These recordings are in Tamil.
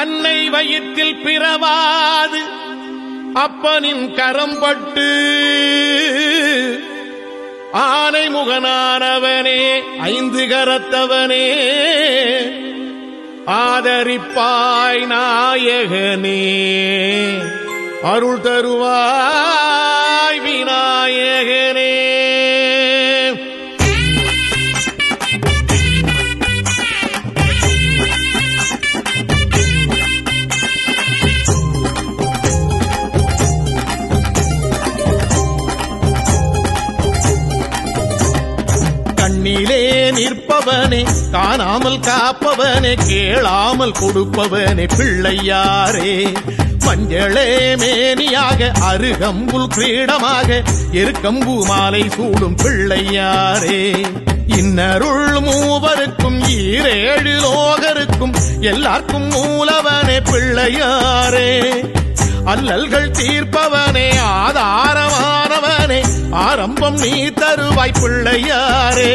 அன்னை வயிற்றில் பிறவாது. அப்பனின் கரம்பட்டு ஆனை முகனானவனே ஐந்து கரத்தவனே ஆதரிப்பாய் நாயகனே. அருள் தருவாய் விநாயகனே. நிற்பவனே காணாமல் காப்பவனே கேளாமல் கொடுப்பவனே பிள்ளையாரே. மஞ்சளே மேனியாக அருகம்புல் கிரீடமாக எருக்கம்பு மாலை சூடும் பிள்ளையாரே. இன்னருள் மூவருக்கும் ஈரேழு லோகருக்கும் எல்லாருக்கும் மூலவனே பிள்ளையாரே. அல்லல்கள் தீர்ப்பவனே ஆதாரமானவனே ஆரம்பம் நீ தருவாய் பிள்ளையாரே.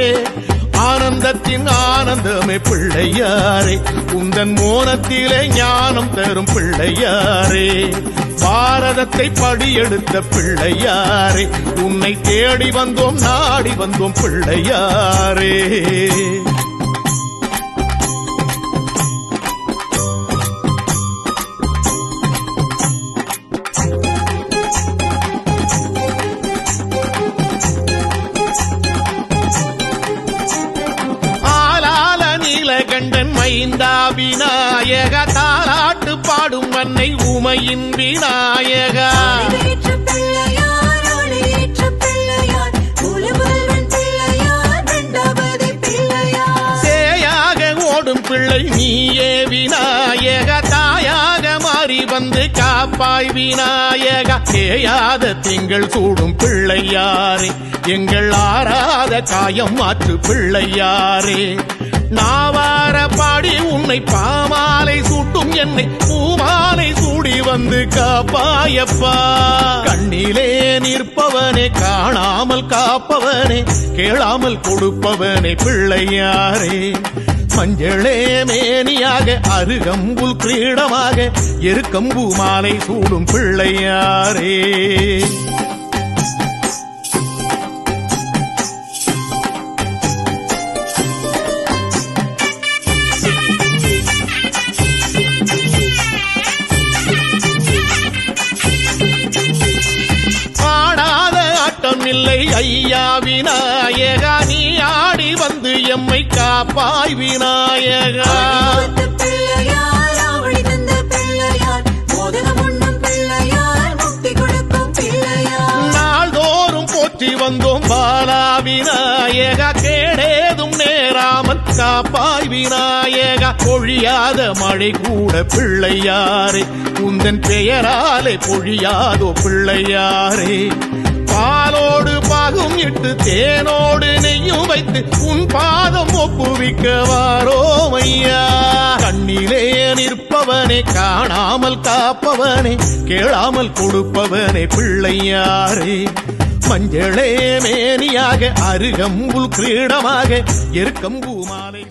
ஆனந்தத்தின் ஆனந்தமே பிள்ளையாரே. உந்தன் மோனத்திலே ஞானம் தரும் பிள்ளையாரே. பாரதத்தை படியெடுத்த பிள்ளையாரே. உன்னை தேடி வந்தோம் நாடி வந்தோம் பிள்ளையாரே. ஐந்தா விநாயக தாலாட்டு பாடும் மண்ணை உமையின் விநாயகா. சேயாக ஓடும் பிள்ளை நீயே விநாயக தாயாக மாறி வந்து காப்பாய் விநாயக. தேயாத திங்கள் சூடும் பிள்ளையாரே எங்கள் ஆறாத காயம் மாற்று பிள்ளையாரே. நாவார பாடி உன்னை பாமாலை சூட்டும் என்னை பூமாலை சூடி வந்து காப்பாயப்பா. கண்ணிலே நிற்பவனே காணாமல் காப்பவனே கேளாமல் கொடுப்பவனே பிள்ளையாரே. மஞ்சளே மேனியாக அருகம்புல் கிரீடமாக எருக்கம்பு மாலை சூடும் பிள்ளையாரே. ஐயா விநாயகா நீ ஆடி வந்து எம்மை காப்பாய் விநாயகா. நாள்தோறும் போற்றி வந்தோம் பாலா விநாயகா கேடேதும் நேராமல் காப்பாய் விநாயகா. பொழியாத மழை கூட பிள்ளையாரே உந்தன் பெயராலே பொழியாதோ பிள்ளையாரே. பாலோடு பாகும் இட்டு தேனோடு நெய்யும் வைத்து உன் பாதம் ஒப்புவிக்க வாரோமையா கண்ணிலே நிற்பவனே காணாமல் காப்பவனே கேளாமல் கொடுப்பவனே பிள்ளையாரே. மஞ்சளே மேனியாக அருகம்புல் கிரீடமாக எருக்கம்பூ மாலை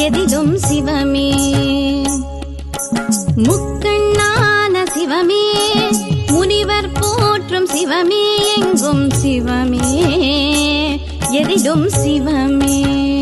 எதிலும் சிவமே. முக்கண்ணான சிவமே. முனிவர் போற்றும் சிவமே எங்கும் சிவமே. எதிலும் சிவமே.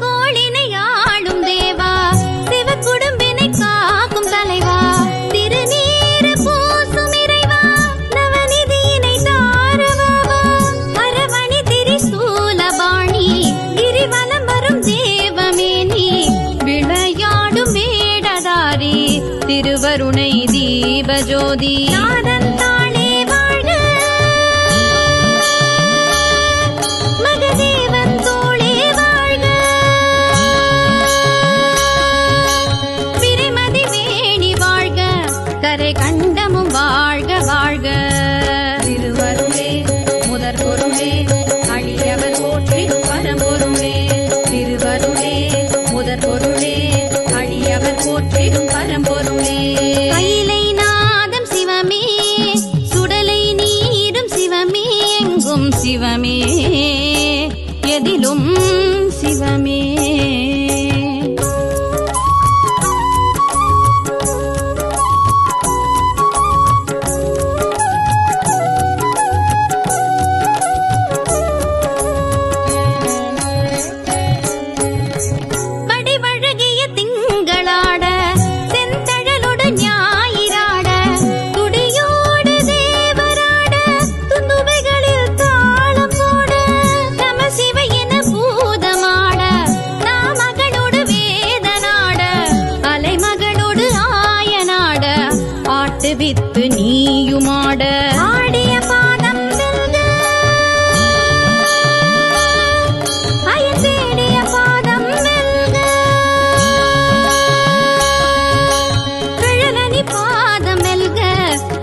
கோழி நாமம் வாழ்க வாழ்க. திருவருளே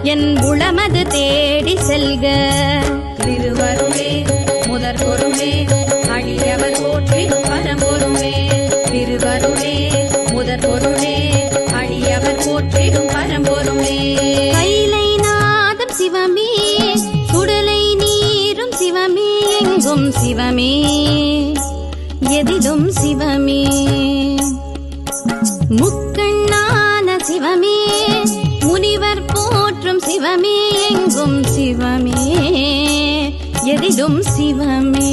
என் உளமது தேடி செல்க. திருவருளே முதற் பொருளே சிவமே.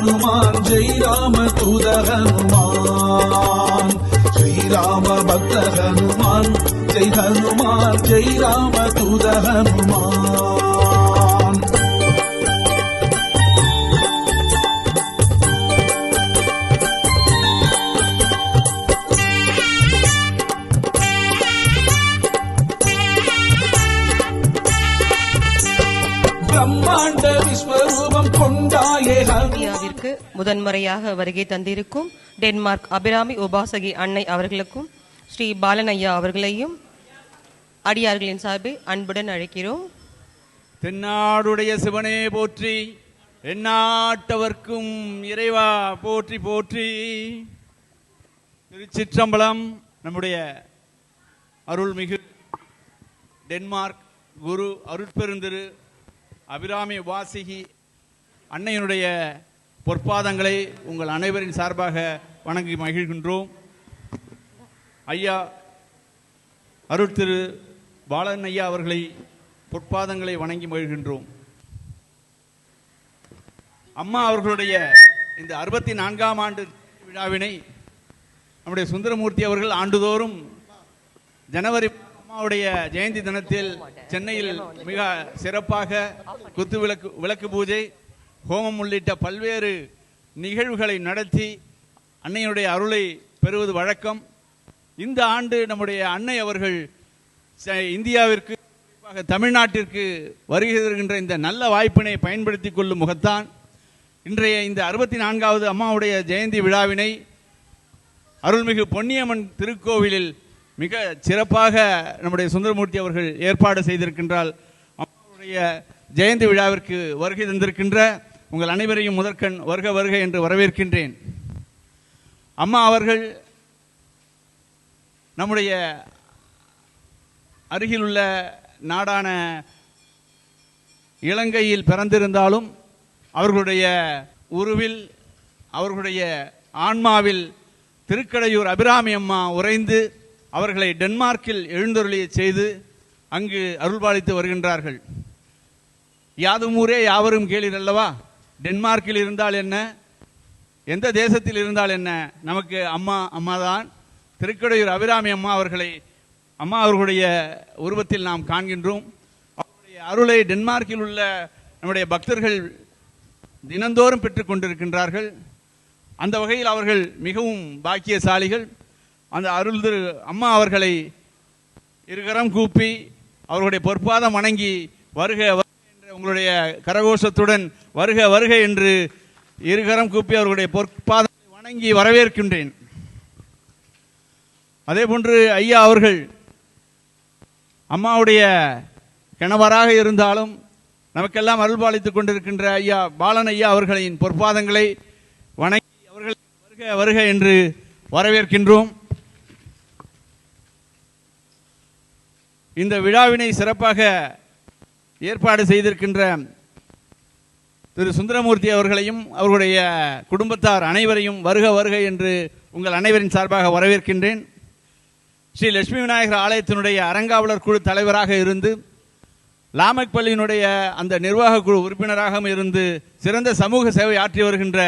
ஹனுமான் ஜெய் ராம தூத ஹனுமான். ஸ்ரீராம பக்த ஹனுமான் ஜெய் ஹனுமான் ஜெய் ராம தூத ஹனுமான். முதன்முறையாக வருகை தந்திருக்கும் டென்மார்க் அபிராமி உபாசகி அன்னை அவர்களுக்கும் ஸ்ரீ பாலன் ஐயா அவர்களையும் அடியார்களின் சார்பில் அன்புடன் அழைக்கிறோம். தென்னாடுடைய சிவனே போற்றி எந்நாட்டவர்க்கும் இறைவா போற்றி போற்றி. திருச்சிற்றம்பலம் நம்முடைய அருள்மிகு டென்மார்க் குரு அருட்பெருந்திரு அபிராமி வாசிகி அன்னையினுடைய பொற்பாதங்களை உங்கள் அனைவரின் சார்பாக வணங்கி மகிழ்கின்றோம். ஐயா அருள் திரு பாலன் ஐயா அவர்களை பொற்பாதங்களை வணங்கி மகிழ்கின்றோம். அம்மா அவர்களுடைய இந்த அறுபத்தி நான்காம் ஆண்டு விழாவினை நம்முடைய சுந்தரமூர்த்தி அவர்கள் ஆண்டுதோறும் ஜனவரி அம்மாவுடைய ஜெயந்தி தினத்தில் சென்னையில் மிக சிறப்பாக குத்து விளக்கு விளக்கு பூஜை ஹோமம் உள்ளிட்ட பல்வேறு நிகழ்வுகளை நடத்தி அன்னையுடைய அருளை பெறுவது வழக்கம். இந்த ஆண்டு நம்முடைய அன்னை அவர்கள் ச- இந்தியாவிற்கு குறிப்பாக தமிழ்நாட்டிற்கு வருகை தருகின்ற இந்த நல்ல வாய்ப்பினை பயன்படுத்திக் கொள்ளும் முகத்தான். இன்றைய இந்த அறுபத்தி நான்காவது அம்மாவுடைய ஜெயந்தி விழாவினை அருள்மிகு பொன்னியம்மன் திருக்கோவிலில் மிக சிறப்பாக நம்முடைய சுந்தரமூர்த்தி அவர்கள் ஏற்பாடு செய்திருக்கின்றால் அம்மாவுடைய ஜெயந்தி விழாவிற்கு வருகை தந்திருக்கின்ற உங்கள் அனைவரையும் முதற்கண் வருக வருக என்று வரவேற்கின்றேன். அம்மா அவர்கள் நம்முடைய அருகிலுள்ள நாடான இலங்கையில் பிறந்திருந்தாலும் அவர்களுடைய உருவில் அவர்களுடைய ஆன்மாவில் திருக்கடையூர் அபிராமி அம்மா உறைந்து அவர்களை டென்மார்க்கில் எழுந்தருளிய செய்து அங்கு அருள்பாலித்து வருகின்றார்கள். யாதும் ஊரே யாவரும் கேளீர் அல்லவா? டென்மார்க்கில் இருந்தால் என்ன? எந்த தேசத்தில் இருந்தால் என்ன? நமக்கு அம்மா அம்மா தான் திருக்கடையூர் அபிராமி அம்மா அவர்களை அம்மா அவர்களுடைய உருவத்தில் நாம் காண்கின்றோம். அவருடைய அருளை டென்மார்க்கில் உள்ள நம்முடைய பக்தர்கள் தினந்தோறும் பெற்றுக் கொண்டிருக்கின்றார்கள். அந்த வகையில் அவர்கள் மிகவும் பாக்கியசாலிகள். அந்த அருள் திரு அம்மா அவர்களை இருகரம் கூப்பி அவர்களுடைய பொற்பாதம் வணங்கி வருக உங்களுடைய கரகோஷத்துடன் வருக வருக என்று இருகரம் கூப்பி அவர்களுடைய பொற்பாதத்தை வணங்கி வரவேற்கின்றேன். அதே போன்று ஐயா அவர்கள் அம்மாவுடைய கணவராக இருந்தாலும் நமக்கெல்லாம் அருள்பாலித்துக் கொண்டிருக்கின்ற ஐயா பாலன் ஐயா அவர்களின் பொற்பாதங்களை வணங்கி அவர்களை வருக வருக என்று வரவேற்கின்றோம். இந்த விழாவினை சிறப்பாக ஏற்பாடு செய்திருக்கின்ற திரு சுந்தரமூர்த்தி அவர்களையும் அவர்களுடைய குடும்பத்தார் அனைவரையும் வருக வருக என்று உங்கள் அனைவரின் சார்பாக வரவேற்கின்றேன். ஸ்ரீ லட்சுமி விநாயகர் ஆலயத்தினுடைய அறங்காவலர் குழு தலைவராக இருந்து லாமக் பள்ளியினுடைய அந்த நிர்வாக குழு உறுப்பினராகவும் இருந்து சிறந்த சமூக சேவை ஆற்றி வருகின்ற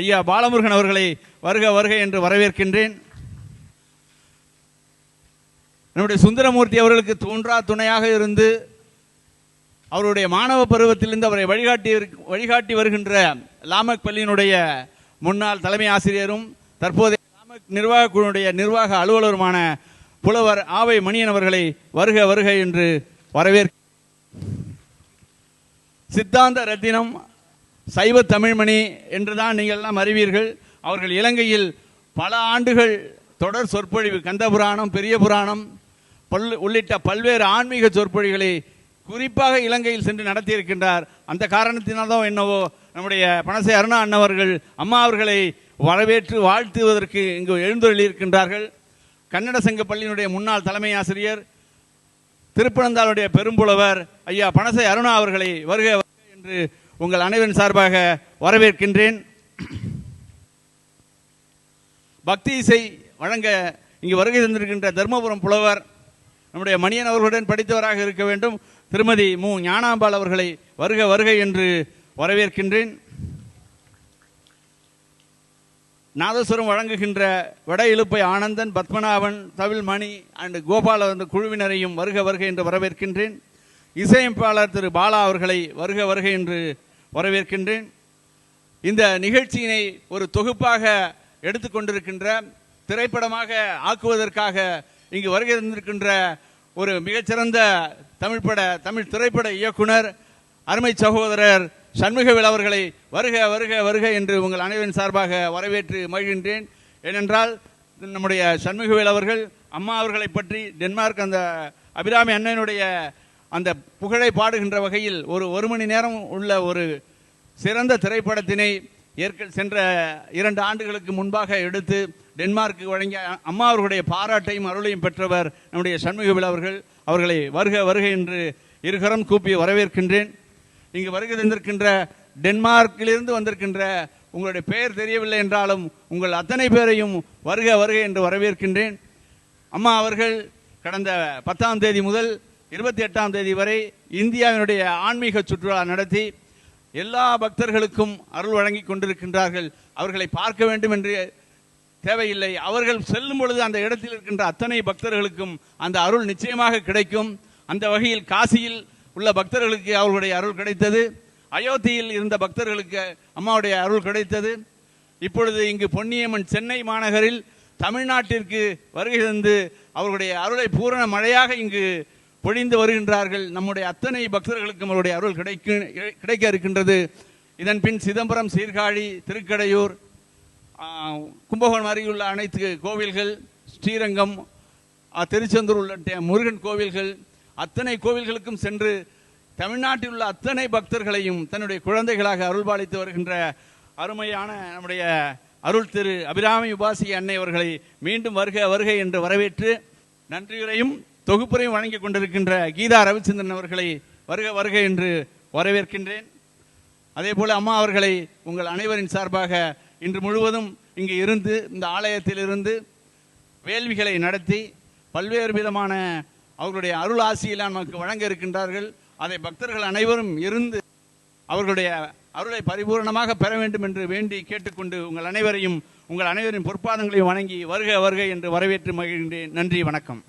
ஐயா பாலமுருகன் அவர்களை வருக வருக என்று வரவேற்கின்றேன். நம்முடைய சுந்தரமூர்த்தி அவர்களுக்கு தோன்றா துணையாக இருந்து அவருடைய மாணவ பருவத்திலிருந்து அவரை வழிகாட்டி வழிகாட்டி வருகின்ற லாமக் பள்ளியினுடைய முன்னாள் தலைமை ஆசிரியரும் தற்போதைய லாமக் நிர்வாக குழுவுடைய நிர்வாக அலுவலருமான புலவர் ஆவை மணியன் அவர்களை வருக வருக என்று வரவேற்க சித்தாந்த ரத்தினம் சைவ தமிழ்மணி என்றுதான் நீங்கள் எல்லாம் அறிவீர்கள். அவர்கள் இலங்கையில் பல ஆண்டுகள் தொடர் சொற்பொழிவு கந்த புராணம் பெரிய புராணம் பல் உள்ளிட்ட பல்வேறு ஆன்மீக சொற்பொழிகளை குறிப்பாக இலங்கையில் சென்று நடத்தியிருக்கின்றார். அந்த காரணத்தினால்தான் என்னவோ நம்முடைய பனசை அருணா அண்ணவர்கள் அம்மா அவர்களை வரவேற்று வாழ்த்துவதற்கு இங்கு எழுந்தொழியிருக்கின்றார்கள் கன்னட சங்க பள்ளியினுடைய முன்னாள் தலைமை ஆசிரியர் திருப்பனந்தாளுடைய பெரும்புலவர் ஐயா பனசை அருணா அவர்களை வருக வருக என்று உங்கள் அனைவரின் சார்பாக வரவேற்கின்றேன். பக்தி இசை வழங்க இங்கு வருகை தந்திருக்கின்ற தர்மபுரம் புலவர் நம்முடைய மணியன் அவர்களுடன் படித்தவராக இருக்க வேண்டும். திருமதி மு. ஞானாம்பாள் அவர்களை வருக வருக என்று வரவேற்கின்றேன். நாதஸ்வரம் வழங்குகின்ற வட இலுப்பை ஆனந்தன் பத்மநாபன் தவில் மணி அண்ட் கோபால அந்த குழுவினரையும் வருக வருக என்று வரவேற்கின்றேன். இசையமைப்பாளர் திரு பாலா அவர்களை வருக வருக என்று வரவேற்கின்றேன். இந்த நிகழ்ச்சியினை ஒரு தொகுப்பாக எடுத்துக்கொண்டிருக்கின்ற திரைப்படமாக ஆக்குவதற்காக இங்கு வருகை தந்திருக்கின்ற ஒரு மிகச்சிறந்த தமிழ் பட தமிழ் திரைப்பட இயக்குனர் அருமை சகோதரர் சண்முகவில் அவர்களை வருக வருக வருக என்று உங்கள் அனைவரின் சார்பாக வரவேற்று மகிழ்கின்றேன். ஏனென்றால் நம்முடைய சண்முகவேல் அவர்கள் அம்மா அவர்களை பற்றி டென்மார்க் அந்த அபிராமி அண்ணனுடைய அந்த புகழை பாடுகின்ற வகையில் ஒரு ஒரு மணி நேரம் உள்ள ஒரு சிறந்த திரைப்படத்தினை ஏற்க சென்ற இரண்டு ஆண்டுகளுக்கு முன்பாக எடுத்து டென்மார்க்கு வழங்கிய அம்மா அவர்களுடைய பாராட்டையும் அருளையும் பெற்றவர் நம்முடைய சண்முகவில் அவர்கள். அவர்களை வருக வருக என்று இருகரம் கூப்பி வரவேற்கின்றேன். இங்கு வருகை தந்திருக்கின்ற டென்மார்க்கிலிருந்து வந்திருக்கின்ற உங்களுடைய பெயர் தெரியவில்லை என்றாலும் உங்கள் அத்தனை பேரையும் வருக வருக என்று வரவேற்கின்றேன். அம்மா அவர்கள் கடந்த பத்தாம் தேதி முதல் இருபத்தி எட்டாம் தேதி வரை இந்தியாவினுடைய ஆன்மீக சுற்றுலா நடத்தி எல்லா பக்தர்களுக்கும் அருள் வழங்கி கொண்டிருக்கின்றார்கள். அவர்களை பார்க்க வேண்டும் என்று தேவையில்லை. அவர்கள் செல்லும் பொழுது அந்த இடத்தில் இருக்கின்ற அத்தனை பக்தர்களுக்கும் அந்த அருள் நிச்சயமாக கிடைக்கும். அந்த வகையில் காசியில் உள்ள பக்தர்களுக்கு அவர்களுடைய அருள் கிடைத்தது. அயோத்தியில் இருந்த பக்தர்களுக்கு அம்மாவுடைய அருள் கிடைத்தது. இப்பொழுது இங்கு பொன்னியம்மன் சென்னை மாநகரில் தமிழ்நாட்டிற்கு வருகை தந்து அவர்களுடைய அருளை பூரண மழையாக இங்கு பொழிந்து வருகின்றார்கள். நம்முடைய அத்தனை பக்தர்களுக்கும் அவருடைய அருள் கிடைக்க கிடைக்க இருக்கின்றது. இதன் பின் சிதம்பரம் சீர்காழி திருக்கடையூர் கும்பகோணம் அருகிலுள்ள அனைத்து கோவில்கள் ஸ்ரீரங்கம் திருச்செந்தூர் உள்ளிட்ட முருகன் கோவில்கள் அத்தனை கோவில்களுக்கும் சென்று தமிழ்நாட்டில் உள்ள அத்தனை பக்தர்களையும் தன்னுடைய குழந்தைகளாக அருள்பாலித்து வருகின்ற அருமையான நம்முடைய அருள் திரு அபிராமி உபாசி அன்னை அவர்களை மீண்டும் வருக வருக என்று வரவேற்று நன்றியுரையும் தொகுப்புரையும் வழங்கிக் கொண்டிருக்கின்ற கீதா ரவிச்சந்திரன் அவர்களை வருக வருக என்று வரவேற்கின்றேன். அதே போல அம்மா அவர்களை உங்கள் அனைவரின் சார்பாக இன்று முழுவதும் இங்கு இருந்து இந்த ஆலயத்தில் இருந்து வேள்விகளை நடத்தி பல்வேறு விதமான அவர்களுடைய அருள் ஆசியெல்லாம் நமக்கு வழங்க இருக்கின்றார்கள். அதை பக்தர்கள் அனைவரும் இருந்து அவர்களுடைய அருளை பரிபூரணமாக பெற வேண்டும் என்று வேண்டி கேட்டுக்கொண்டு உங்கள் அனைவரையும் உங்கள் அனைவரின் பொற்பாதங்களையும் வணங்கி வருக வருக என்று வரவேற்று மகிழ்கின்றேன். நன்றி வணக்கம்.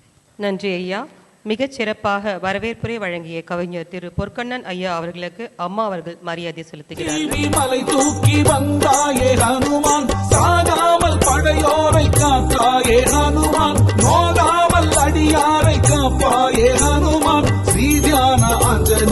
நன்றி ஐயா. மிகச் சிறப்பாக வரவேற்புரை வழங்கிய கவிஞர் திரு பொற்கண்ணன் ஐயா அவர்களுக்கு அம்மா அவர்கள் மரியாதை செலுத்துகிறார்கள்